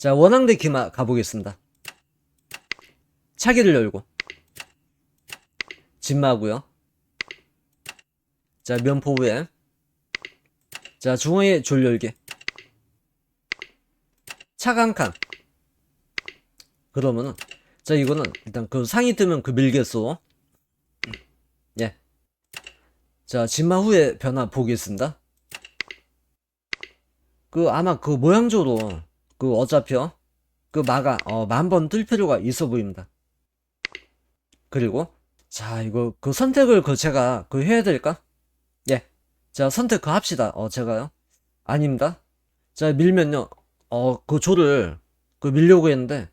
자, 원앙대 기마 가보겠습니다. 차기를 열고. 진마고요 자, 면포 후에. 자, 중앙에 졸 열기. 차강칸. 그러면은, 자, 이거는 일단 그 상이 뜨면 그 밀겠소. 예. 자, 진마 후에 변화 보겠습니다. 그 아마 그 모양조로 그 어차피요 그 마가 어 만번 뜰 필요가 있어 보입니다. 그리고 자 이거 그 선택을 그 제가 그 해야 될까? 예. 자 선택 그 합시다. 어 제가요. 아닙니다. 자 밀면요. 어 그 조를 그 밀려고 했는데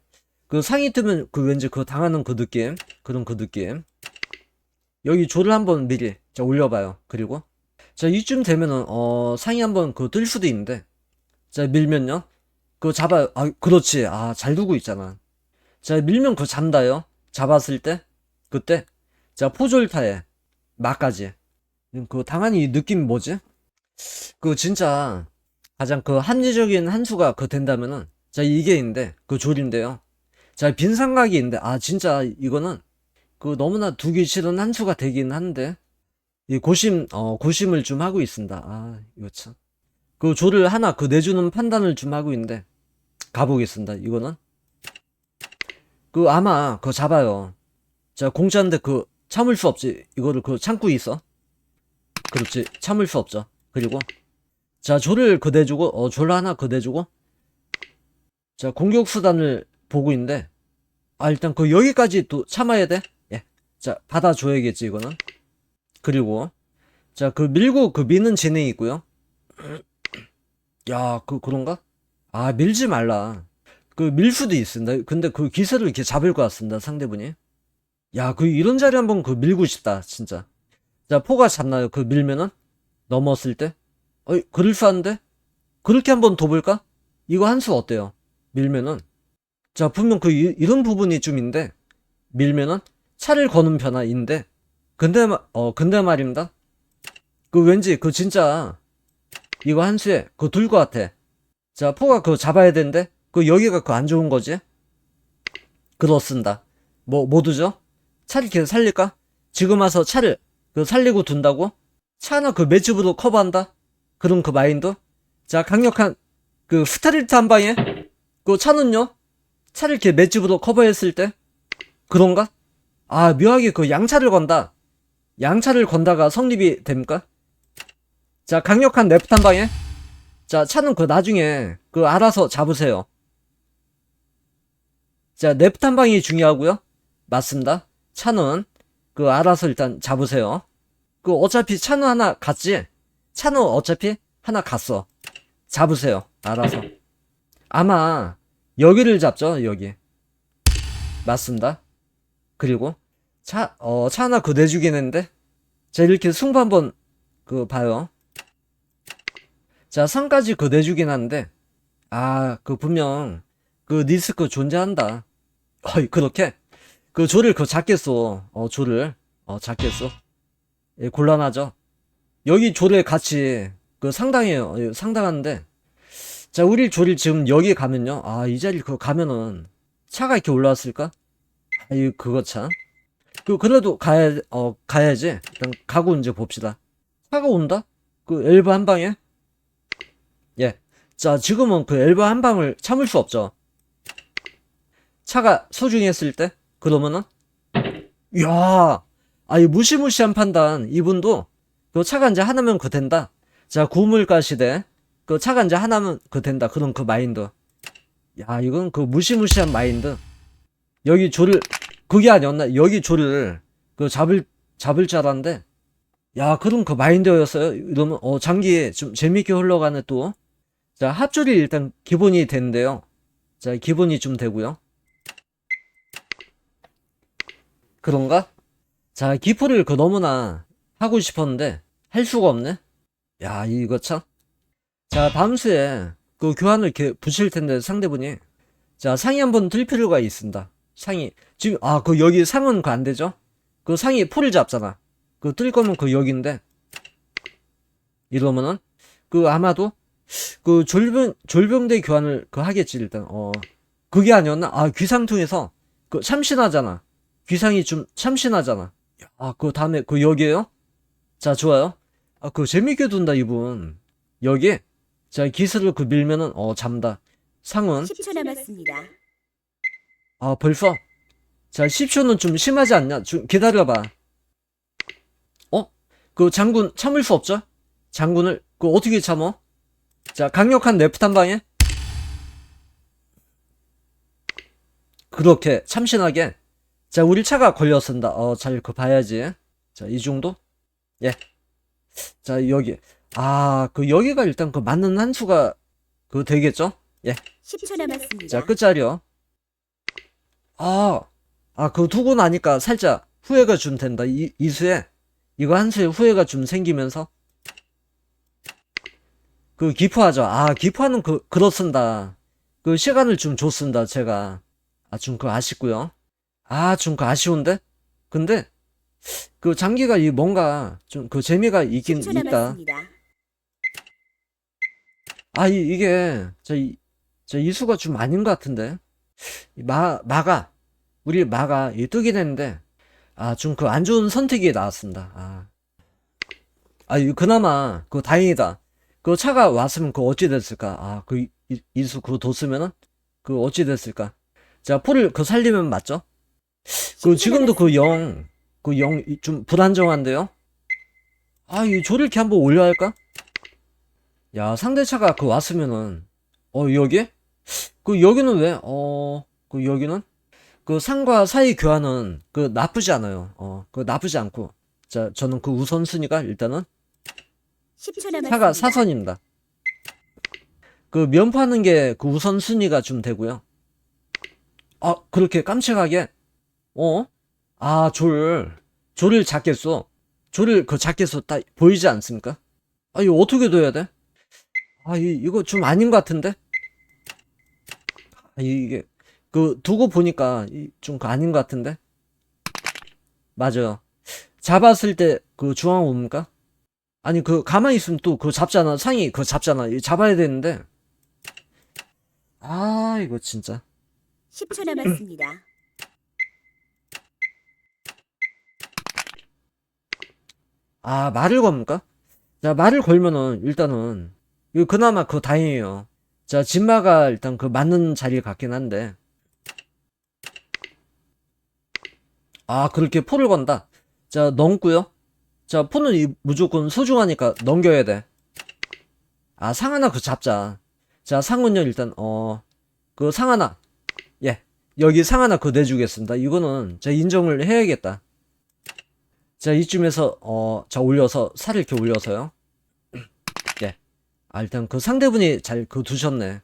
그 상이 뜨면 그 왠지 그 당하는 그 느낌 그런 그 느낌. 여기 조를 한번 미리 자 올려봐요. 그리고 자 이쯤 되면은 어 상이 한번 그 뜰 수도 있는데 자 밀면요. 그거 잡아요. 아, 그렇지. 아, 잘 두고 있잖아. 자, 밀면 그거 잔다요. 잡았을 때, 그때, 자, 포졸타에, 막까지. 그, 당연히 이 느낌이 뭐지? 그, 진짜, 가장 그 합리적인 한 수가 그 된다면은, 자, 이게 있는데, 그 졸인데요. 자, 빈 삼각이 있는데, 아, 진짜, 이거는, 그, 너무나 두기 싫은 한 수가 되긴 한데, 이 고심, 어, 고심을 좀 하고 있습니다. 아, 이거 참. 그 조를 하나 그 내주는 판단을 좀 하고 있는데 가보겠습니다. 이거는 그 아마 그거 잡아요. 자 공짜인데 그 참을 수 없지. 이거를 그 참고 있어. 그렇지 참을 수 없죠. 그리고 자 조를 그 내주고 어 조를 하나 그 내주고 자 공격 수단을 보고 있는데 아 일단 그 여기까지 또 참아야 돼. 예. 자 받아줘야겠지 이거는. 그리고 자 그 밀고 그 미는 진행이 있고요. 야, 그, 그런가? 아, 밀지 말라. 그, 밀 수도 있습니다. 근데 그 기세를 이렇게 잡을 것 같습니다, 상대분이. 야, 그, 이런 자리 한번 그 밀고 싶다, 진짜. 자, 포가 잡나요? 그 밀면은? 넘었을 때? 어이, 그럴싸한데? 그렇게 한번 둬볼까? 이거 한 수 어때요? 밀면은? 자, 분명 그, 이, 이런 부분이 좀 있는데, 밀면은? 차를 거는 변화인데, 근데, 마- 어, 근데 말입니다. 그 왠지, 그 진짜, 이거 한 수에 그거 둘것 같아. 자, 포가 그거 잡아야 되는데 그 여기가 그 안 좋은 거지? 그렇습니다. 뭐 모두죠? 차를 계속 살릴까? 지금 와서 차를 그 살리고 둔다고? 차 하나 그 매집으로 커버한다? 그런 그 마인드? 자, 강력한 그 스타리트 한 방에 그 차는요? 차를 이렇게 매집으로 커버했을 때 그런가? 아, 묘하게 그 양차를 건다. 양차를 건다가 성립이 됩니까? 자, 강력한 레프트 한 방에. 자, 차는 그 나중에 그 알아서 잡으세요. 자, 레프트 한 방이 중요하고요. 맞습니다. 차는 그 알아서 일단 잡으세요. 그 어차피 차는 하나 갔지? 차는 어차피 하나 갔어. 잡으세요. 알아서. 아마 여기를 잡죠, 여기. 맞습니다. 그리고 차, 어, 차 하나 그 내주긴 했는데. 자, 이렇게 승부 한번 그 봐요. 자, 선까지 그 내주긴 하는데, 아, 그 분명, 그 리스크 존재한다. 어이, 그렇게? 그 조를 그 잡겠어. 어, 조를. 어, 잡겠어. 예, 곤란하죠? 여기 조를 같이, 그 상당해요. 예, 상당한데, 자, 우리 조를 지금 여기 가면요. 아, 이 자리 그 가면은, 차가 이렇게 올라왔을까? 아, 이, 그거 참. 그, 그래도 가야, 어, 가야지. 일단 가고 이제 봅시다. 차가 온다? 그 엘브 한 방에? 예. 자, 지금은 그 엘브 한 방을 참을 수 없죠. 차가 소중했을 때? 그러면은? 이야, 아, 이 무시무시한 판단. 이분도, 그 차가 이제 하나면 그 된다. 자, 구물가 시대. 그 차가 이제 하나면 그 된다. 그런 그 마인드. 야, 이건 그 무시무시한 마인드. 여기 조를, 그게 아니었나? 여기 조를, 그 잡을, 잡을 줄 알았는데, 야, 그럼 그 마인드였어요? 이러면, 어, 장기 좀 재밌게 흘러가네, 또. 자, 합줄이 일단 기본이 되는데요. 자, 기본이 좀 되고요. 그런가? 자, 기포를 그 너무나 하고 싶었는데, 할 수가 없네? 야, 이거 참. 자, 다음 수에 그 교환을 이렇게 붙일 텐데, 상대분이. 자, 상이 한번 들 필요가 있습니다. 상이. 지금, 아, 그 여기 상은 그 안 되죠? 그 상이 포를 잡잖아. 그 뜰 거면 그 여기인데. 이러면은, 그 아마도 그 졸병 졸병대 교환을 그 하겠지 일단. 어. 그게 아니었나? 아 귀상통에서 그 참신하잖아. 귀상이 좀 참신하잖아. 아 그 다음에 그 여기에요? 자 좋아요. 아 그 재밌게 둔다 이분. 여기 자 기술을 그 밀면은 어 잠다. 상은? 10초 남았습니다. 아 벌써? 자 10초는 좀 심하지 않냐? 좀 기다려봐. 어? 그 장군 참을 수 없죠? 장군을? 그 어떻게 참어? 자 강력한 네프트 한 방에. 그렇게 참신하게. 자 우리 차가 걸렸습니다. 어 잘 그 봐야지. 자 이 정도? 예 자 여기. 아 그 여기가 일단 그 맞는 한 수가 그 되겠죠? 10초 남았습니다. 자, 끝자리요. 아, 아, 그거 두고 나니까 살짝 후회가 좀 된다. 이, 이 수에, 이거 한 수에 후회가 좀 생기면서. 그, 기포하죠. 아, 기포하는 그, 그렇습니다. 그, 시간을 좀 줬습니다, 제가. 아, 좀 그 아쉽고요. 아, 좀 그 아쉬운데? 근데, 그 장기가 이 뭔가 좀 그 재미가 있긴 10초 있다. 아, 이, 이게, 저, 이, 저 이수가 좀 아닌 것 같은데. 이 마, 마가, 우리 마가 이 뜨긴 했는데, 아, 좀 그 안 좋은 선택이 나왔습니다. 아. 아, 이 그나마, 그 다행이다. 그 차가 왔으면 그 어찌 됐을까? 아, 그 이- 이- 이수 그거 뒀으면은, 그 어찌 됐을까? 자, 포를 그 살리면 맞죠? 그 10초 지금도 그. 영, 그 영, 이- 좀 불안정한데요? 아, 이 조를 이렇게 한번 올려야 할까? 야, 상대차가 그 왔으면은, 어, 여기? 그 여기는 왜? 어, 그 여기는? 그 상과 사이 교환은 그 나쁘지 않아요. 어, 그 나쁘지 않고. 자, 저는 그 우선순위가 일단은 10초 남았습니다. 차가 사선입니다. 그 면파는 게 그 우선 순위가 좀 되고요. 아, 그렇게 깜찍하게? 어? 아, 졸. 졸을 작겠어. 졸을 그 작겠어. 딱 보이지 않습니까? 아, 이거 어떻게 둬야 돼? 아, 이, 이거 좀 아닌 것 같은데? 아, 이게, 그, 두고 보니까 좀그 아닌 것 같은데? 맞아요. 잡았을 때 그 중앙 옵니까? 아니 그 가만히 있으면 또 그거 잡잖아. 상이 그거 잡잖아. 잡아야 되는데. 아 이거 진짜. 10초 남았습니다. 아 말을 겁니까? 자 말을 걸면은 일단은 이거 그나마 그거 다행이에요. 자 진마가 일단 그 맞는 자리에 갔긴 한데. 아 그렇게 포를 건다. 자 넘고요 자이 무조건 소중하니까 넘겨야 돼아 상 하나 그 잡자 자 상은요 일단 어 그 상 하나 예 여기 상 하나 그 내주겠습니다 이거는 제가 인정을 해야겠다 자, 이쯤에서, 어, 자, 올려서, 살을 이렇게 올려서요. 예. 아, 일단 그 상대분이 잘 그 두셨네.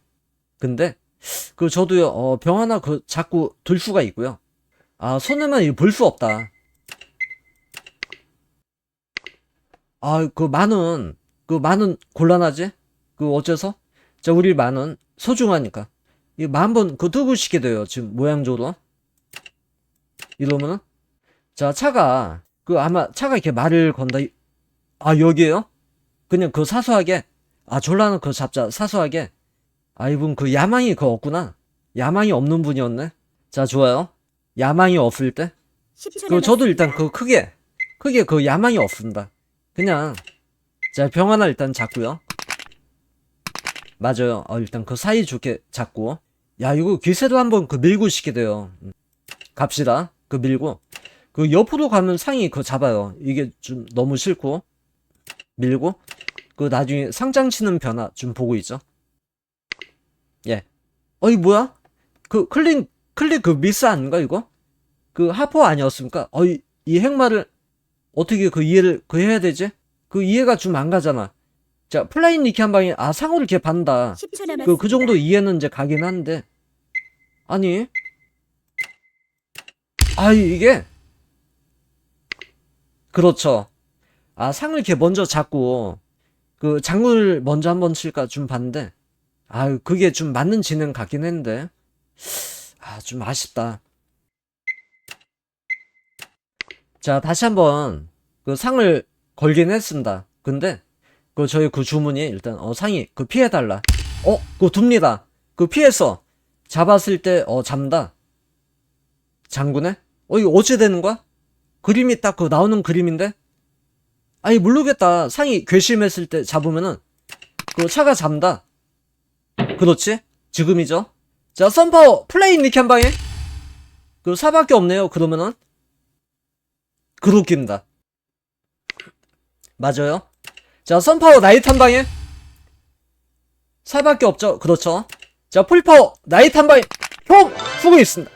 근데, 그 저도요, 어, 병 하나 그 자꾸 들 수가 있고요. 아, 손에만 이볼 수 없다. 아, 그 만은, 그 만은 곤란하지? 그 어째서? 자, 우리 만은 소중하니까. 이 만번 그 두고 시게 돼요. 지금 모양적으로. 이러면은. 자, 차가, 그 아마 차가 이렇게 말을 건다. 이- 아, 여기에요? 그냥 그 사소하게. 아, 졸라는 그 잡자. 사소하게. 아, 이분 그 야망이 그 없구나. 야망이 없는 분이었네. 자, 좋아요. 야망이 없을 때. 10초 그 저도 일단. 그 크게 크게 그 야망이 없습니다. 그냥 자 병 하나 일단 잡고요. 맞아요. 어, 일단 그 사이 좋게 잡고 야 이거 기세도 한번 그 밀고 시게 돼요. 음. 갑시다. 그 밀고 그 옆으로 가면 상이 그 잡아요. 이게 좀 너무 싫고 밀고 그 나중에 상장 치는 변화 좀 보고 있죠. 예. 어이 뭐야? 그 클릭 클릭 그 미스 아닌가 이거? 그 하포 아니었습니까? 어, 이, 이 행마를 어떻게 그 이해를 그 해야 되지? 그 이해가 좀 안 가잖아. 자, 플라인 니키 한 방에 아 상호를 이렇게 받는다. 10초 남았습니다. 그 그 정도 이해는 이제 가긴 한데 아니 아 이게 그렇죠. 아 상을 이렇게 먼저 잡고 그 장을 먼저 한번 칠까 좀 봤는데 아 그게 좀 맞는 진행 같긴 했는데 아 좀 아쉽다. 자 다시 한번 그 상을 걸긴 했습니다. 근데 그 저희 그 주문이 일단 어 상이 그 피해 달라. 어 그거 둡니다. 그 피해서 잡았을 때어 잡다. 장군에 어 이거 어찌 되는 거야? 그림이 딱 그 나오는 그림인데? 아니 모르겠다. 상이 괘씸했을 때 잡으면은 그 차가 잡다. 그렇지? 지금이죠? 자 썬파워 플레인 니키 한 방에? 그 사밖에 없네요 그러면은 그룹깁니다. 맞아요? 자 썬파워 나이트 한 방에. 사밖에 없죠? 그렇죠. 자 풀파워 나이트 한 방에. 형 후고 있습니다